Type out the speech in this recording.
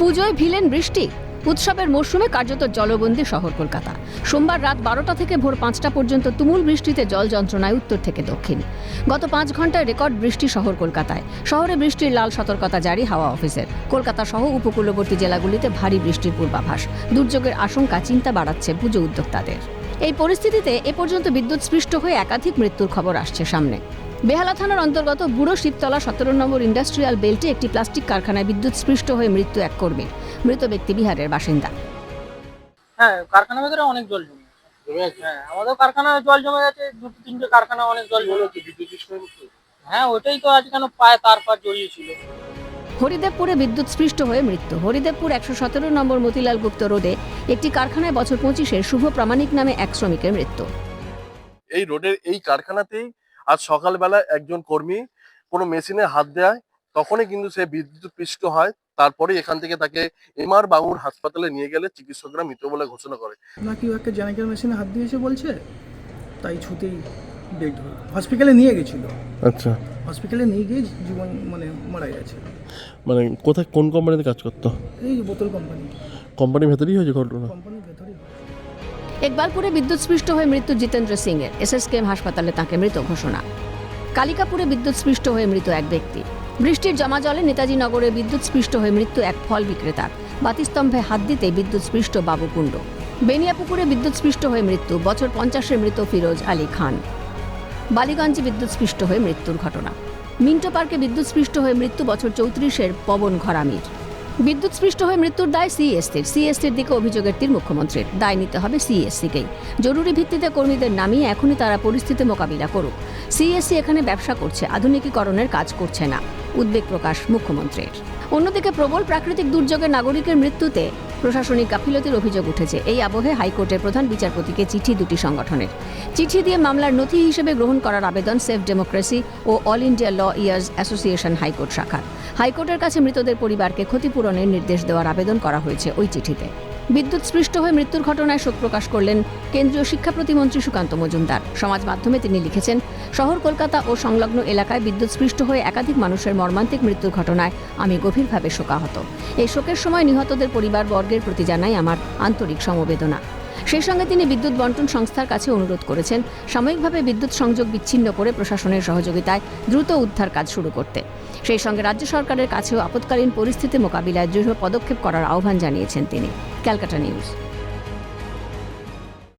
পুজোয় ভিলেন বৃষ্টি। উৎসবের মরশুমে কার্যত জলবন্দী শহর কলকাতা। সোমবার রাত বারোটা থেকে ভোর পাঁচটা পর্যন্ত তুমুল বৃষ্টিতে জল যন্ত্রণায় উত্তর থেকে দক্ষিণ। গত পাঁচ ঘন্টায় রেকর্ড বৃষ্টি শহর কলকাতায়। শহরে বৃষ্টির লাল সতর্কতা জারি হাওয়া অফিসের। কলকাতা সহ উপকূলবর্তী জেলাগুলিতে ভারী বৃষ্টির পূর্বাভাস। দুর্যোগের আশঙ্কা, চিন্তা বাড়াচ্ছে পুজো উদ্যোক্তাদের। এই পরিস্থিতিতে এ পর্যন্ত বিদ্যুৎ স্পৃষ্ট হয়ে একাধিক মৃত্যুর খবর আসছে সামনে। বেহালা থানার অন্তর্গত বুড়ো শিবতলা সতেরো নম্বর ইন্ডাস্ট্রিয়াল বেল্টে একটি প্লাস্টিক কারখানায় বিদ্যুৎ স্পৃষ্ট হয়ে মৃত্যু এক কর্মীর। মৃত ব্যক্তি বিহারের বাসিন্দা। হ্যাঁ কারখানার ভেতরে অনেক জল জমে হ্যাঁ আমাদের কারখানায় জল জমে গেছে দুটো তিনটে কারখানা অনেক জল জমে হ্যাঁ ওটাই তো আজ কেন পায়ে তার পার জড়িয়েছিল। হরিদেবপুরে বিদ্যুৎ স্পৃষ্ট হয়ে মৃত্যু। হরিদেবপুর একশো সতেরো নম্বর মতিলাল গুপ্ত রোডে একটি কারখানায় বছর পঁচিশের শুভ প্রামাণিক নামে এক শ্রমিকের মৃত্যু। এই রোডের এই কারখানাতেই আজ সকালবেলা একজন কর্মী কোনো মেশিনে হাত দেয় তখনই কিন্তু সে বিদ্যুৎ পৃষ্ঠ হয় তারপরে এখান থেকে তাকে এমআর বাঙুর হাসপাতালে নিয়ে গেলে চিকিৎসকরা মৃত বলে ঘোষণা করে। নাকি ও একটা জ্যানেকের মেশিনে হাত দিয়েছে বলছে তাই ছুতেই ডেড হলো। হসপিটালে নিয়ে গেছিল। আচ্ছা। হসপিটালে নিয়ে গিয়ে জীবন মানে মারা গেছে। মানে কোথায় কোন কোম্পানিতে কাজ করতো? এই বোতল কোম্পানি কোম্পানির ভেতরেই হয়েছে ঘটনা কোম্পানির ভেতরেই একবারপুরে বিদ্যুৎ স্পৃষ্ট হয়ে মৃত্যু জিতেন্দ্র সিং এর এসএসকেএম হাসপাতালে তাকে মৃত ঘোষণা। কালিকাপুরে বিদ্যুৎ স্পৃষ্ট হয়ে মৃত এক ব্যক্তি। বৃষ্টির জমা জলে নেতাজি নগরে বিদ্যুৎ স্পৃষ্ট হয়ে মৃত্যু এক ফল বিক্রেতার। বাতিস্তম্ভে হাত দিতে বিদ্যুৎ স্পৃষ্ট বাবুকুণ্ড বেনিয়াপুকুরে বিদ্যুৎ স্পৃষ্ট হয়ে মৃত্যু, বছর পঞ্চাশের মৃত ফিরোজ আলী খান। বালিগঞ্জে বিদ্যুৎ স্পৃষ্ট হয়ে মৃত্যুর ঘটনা। মিন্টো পার্কে বিদ্যুৎ স্পৃষ্ট হয়ে মৃত্যু বছর চৌত্রিশের পবন ঘরামির বিদ্যুৎ স্পৃষ্ট হয়ে মৃত্যুর দায় সিএসটির সিএসসির দিকে অভিযোগের তীর মুখ্যমন্ত্রীর। দায় নিতে হবে সিএসসিকেই। জরুরি ভিত্তিতে কর্মীদের নামিয়ে এখনই তারা পরিস্থিতি মোকাবিলা করুক। সিএসসি এখানে ব্যবসা করছে, আধুনিকীকরণের কাজ করছে না। উদ্বেগ প্রকাশ মুখ্যমন্ত্রীর। অন্যদিকে প্রবল প্রাকৃতিক দুর্যোগে নাগরিকের মৃত্যুতে প্রশাসনিক গাফিলতির অভিযোগ উঠেছে। এই আবহে হাইকোর্টের প্রধান বিচারপতিকে চিঠি দুটি সংগঠনের। চিঠি দিয়ে মামলার নথি হিসেবে গ্রহণ করার আবেদন সেফ ডেমোক্রেসি ও all India lawyers association high court শাখার। হাইকোর্টের কাছে মৃতদের পরিবারকে ক্ষতিপূরণের নির্দেশ দেওয়ার আবেদন করা হয়েছে ওই চিঠিতে। বিদ্যুৎ স্পৃষ্ট হয়ে মৃত্যুর ঘটনায় শোক প্রকাশ করলেন কেন্দ্রীয় শিক্ষা প্রতিমন্ত্রী সুকান্ত মজুমদার। সমাজ মাধ্যমে তিনি লিখেছেন, শহর, কলকাতা ও সংলগ্ন এলাকায় বিদ্যুৎ স্পৃষ্ট হয়ে একাধিক মানুষের মর্মান্তিক মৃত্যুর ঘটনায় আমি গভীরভাবে শোকাহত। এই শোকের সময় নিহতদের পরিবার বর্গের প্রতি জানাই আমার আন্তরিক সমবেদনা। সেই সঙ্গে তিনি বিদ্যুৎ বন্টন সংস্থার কাছে অনুরোধ করেছেন, সাময়িকভাবে বিদ্যুৎ সংযোগ বিচ্ছিন্ন করে প্রশাসনের সহযোগিতায় দ্রুত উদ্ধার কাজ শুরু করতে। সেই সঙ্গে রাজ্য সরকারের কাছেও আপৎকালীন পরিস্থিতি মোকাবিলায় দৃঢ় পদক্ষেপ করার আহ্বান জানিয়েছেন তিনি। Calcutta News.